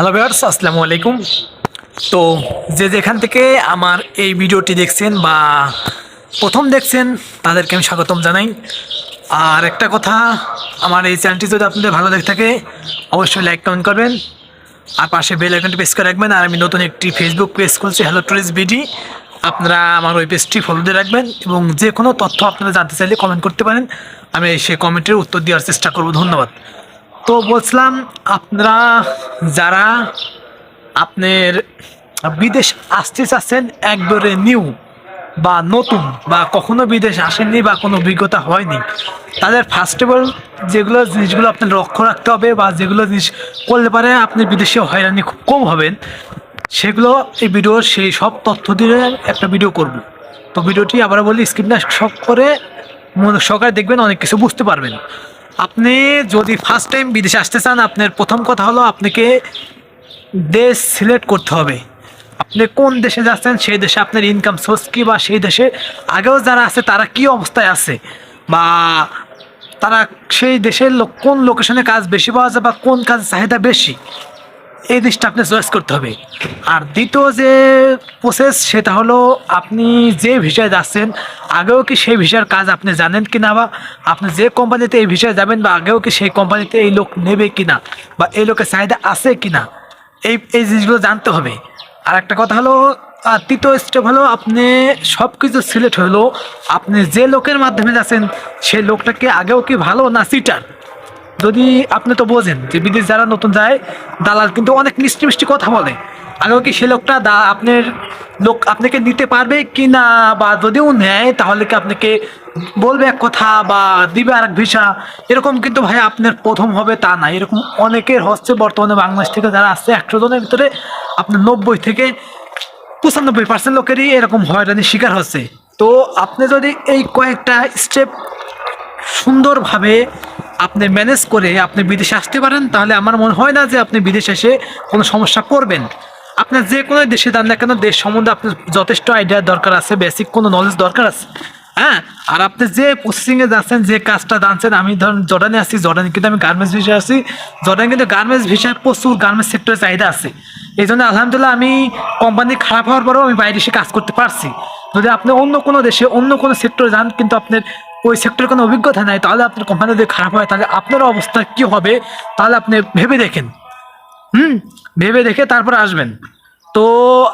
Hello viewers আসসালামু আলাইকুম। তো যে যেখান থেকে আমার এই ভিডিওটি দেখছেন বা প্রথম দেখছেন, তাদেরকে আমি স্বাগতম জানাই। আর একটা কথা, আমার এই চ্যানেলটি যদি আপনাদের ভালো লেগে থাকে, অবশ্যই লাইক কমেন্ট করবেন। আর পাশে বেল আইকনটি প্রেস করে রাখবেন। আর আমি নতুন একটি ফেসবুক পেজ খুলছি হ্যালো টুরিস্ট বিডি আপনারা আমার ওই পেজটি ফলো দিয়ে রাখবেন এবং যে কোনো তথ্য আপনারা জানতে চাইলে কমেন্ট করতে পারেন। আমি সেই কমেন্টের উত্তর দেওয়ার চেষ্টা করব। ধন্যবাদ। তো বলছিলাম, আপনারা যারা আপনার বিদেশ আসতে চাচ্ছেন একবারে নিউ বা নতুন বা কখনো বিদেশ আসেননি বা কোনো অভিজ্ঞতা হয়নি, তাদের ফার্স্ট অফ অল যেগুলো জিনিসগুলো আপনার লক্ষ্য রাখতে হবে বা যেগুলো জিনিস করলে পারে আপনি বিদেশে হয়রানি খুব কম হবেন, সেগুলো এই ভিডিওর সেই সব তথ্য দিয়ে একটা ভিডিও করব। তো ভিডিওটি আবার বলি স্ক্রিন না সব করে সহকারে দেখবেন, অনেক কিছু বুঝতে পারবেন। আপনি যদি ফার্স্ট টাইম বিদেশে আসতে চান, আপনার প্রথম কথা হলো আপনাকে দেশ সিলেক্ট করতে হবে। আপনি কোন দেশে যাচ্ছেন, সেই দেশে আপনার ইনকাম সোর্স কী বা সেই দেশে আগেও যারা আছে, তারা কি অবস্থায় আছে? বা তারা সেই দেশের লোক, কোন লোকেশনে কাজ বেশি পাওয়া যায় বা কোন কাজ চাহিদা বেশি? এই জিনিসটা আপনি চয়েস করতে হবে। আর দ্বিতীয় যে প্রসেস সেটা হলো আপনি যে ভিসায় যাচ্ছেন, আগেও কি সেই ভিসার কাজ আপনি জানেন কি না, বা আপনি যে কোম্পানিতে এই ভিসায় যাবেন, বা আগেও কি সেই কোম্পানিতে এই লোক নেবে কি না, বা এই লোকের চাহিদা আছে কি না, এই এই জিনিসগুলো জানতে হবে। আর একটা কথা হলো আর তৃতীয় স্টেপ হলো, আপনি সব কিছু সিলেক্ট হলো, আপনি যে লোকের মাধ্যমে যাচ্ছেন, সেই লোকটাকে আগেও কি ভালো না সিটার যদি আপনি তো বোঝেন যে বিদেশ যারা নতুন যায়, দালাল কিন্তু অনেক মিষ্টি মিষ্টি কথা বলে। আগেও কি সে লোকটা দা, আপনার লোক আপনাকে নিতে পারবে কি না বা যদিও নেয়, তাহলে কি আপনাকে বলবে এক কথা বা দিবে আর এক ভিসা? এরকম কিন্তু ভাই আপনার প্রথম হবে তা না। এরকম অনেকের হচ্ছে বর্তমানে বাংলাদেশ থেকে যারা আসছে একশো জনের ভিতরে আপনার নব্বই থেকে পঁচানব্বই পার্সেন্ট লোকেরই এরকম হয়রানির শিকার হচ্ছে। তো আপনি যদি এই কয়েকটা স্টেপ সুন্দরভাবে আপনি ম্যানেজ করে আপনি বিদেশে আসতে পারেন, তাহলে আমার মনে হয় না যে আপনি বিদেশে এসে কোনো সমস্যা করবেন। আপনার যে কোনো দেশে যান না কেন, দেশ সম্বন্ধে আপনার যথেষ্ট আইডিয়ার দরকার আছে বেসিক কোনো নলেজ দরকার আছে। হ্যাঁ? আর আপনি যে প্রসেসিংয়ে যাচ্ছেন, যে কাজটা জানছেন, আমি ধরুন জর্ডানে আসছি জর্ডানে কিন্তু আমি গার্মেন্টস ভিসা আছি। জর্ডানে কিন্তু গার্মেন্টস ভিসায় প্রচুর গার্মেন্টস সেক্টরের চাহিদা আছে। এই জন্য আলহামদুলিল্লাহ আমি কোম্পানি খারাপ হওয়ার পরেও আমি বাইরে এসে কাজ করতে পারছি। যদি আপনি অন্য কোনো দেশে অন্য কোনো সেক্টরে যান, কিন্তু আপনার ওই সেক্টরের কোনো অভিজ্ঞতা নাই, তাহলে আপনার কোম্পানি যদি খারাপ হয়, তাহলে আপনার অবস্থা কি হবে? তাহলে আপনি ভেবে দেখেন। হুম? ভেবে দেখে তারপর আসবেন। তো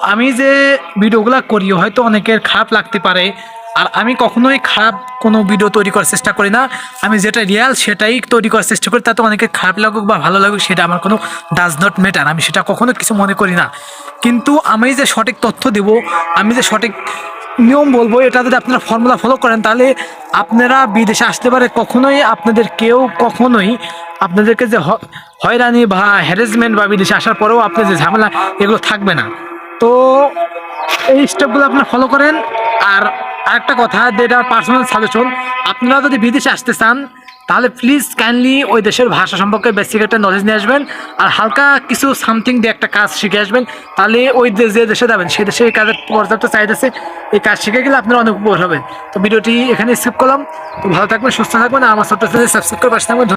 আমি যে ভিডিওগুলো করি, হয়তো অনেকের খারাপ লাগতে পারে। আর আমি কখনোই খারাপ কোনো ভিডিও তৈরি করার চেষ্টা করি না। আমি যেটা রিয়াল সেটাই তৈরি করার চেষ্টা করি, তাতে অনেকের খারাপ লাগুক বা ভালো লাগুক, সেটা আমার কোনো ডাজ নট ম্যাটার আমি সেটা কখনো কিছু মনে করি না। কিন্তু আমি যে সঠিক তথ্য দেব, আমি যে সঠিক নিয়ম বলব, এটা যদি আপনারা ফর্মুলা ফলো করেন, তাহলে আপনারা বিদেশে আসতে পারে কখনোই আপনাদের কেউ কখনোই আপনাদেরকে যে হয়রানি বা হ্যারেসমেন্ট বা বিদেশে আসার পরেও আপনার যে ঝামেলা, এগুলো থাকবে না। তো এই স্টেপগুলো আপনারা ফলো করেন। আর আরেকটা কথা, যেটা পার্সোনাল সাজেশন আপনারা যদি বিদেশে আসতে চান তাহলে প্লিজ কাইন্ডলি ওই দেশের ভাষা সম্পর্কে বেসিক একটা নলেজ নিয়ে আসবেন আর হালকা কিছু সামথিং দিয়ে একটা কাজ শিখে আসবেন। তাহলে ওই দেশ যে দেশে যাবেন, সেই দেশে এই কাজের পর্যাপ্ত চাহিদাছে এই কাজ শিখে গেলে আপনারা অনেক উপকার হবেন। তো ভিডিওটি এখানে স্কিপ করলাম। তো ভালো থাকবেন, সুস্থ থাকবেন আমার ছোট্ট সাবস্ক্রাইব করে পাশে থাকবেন।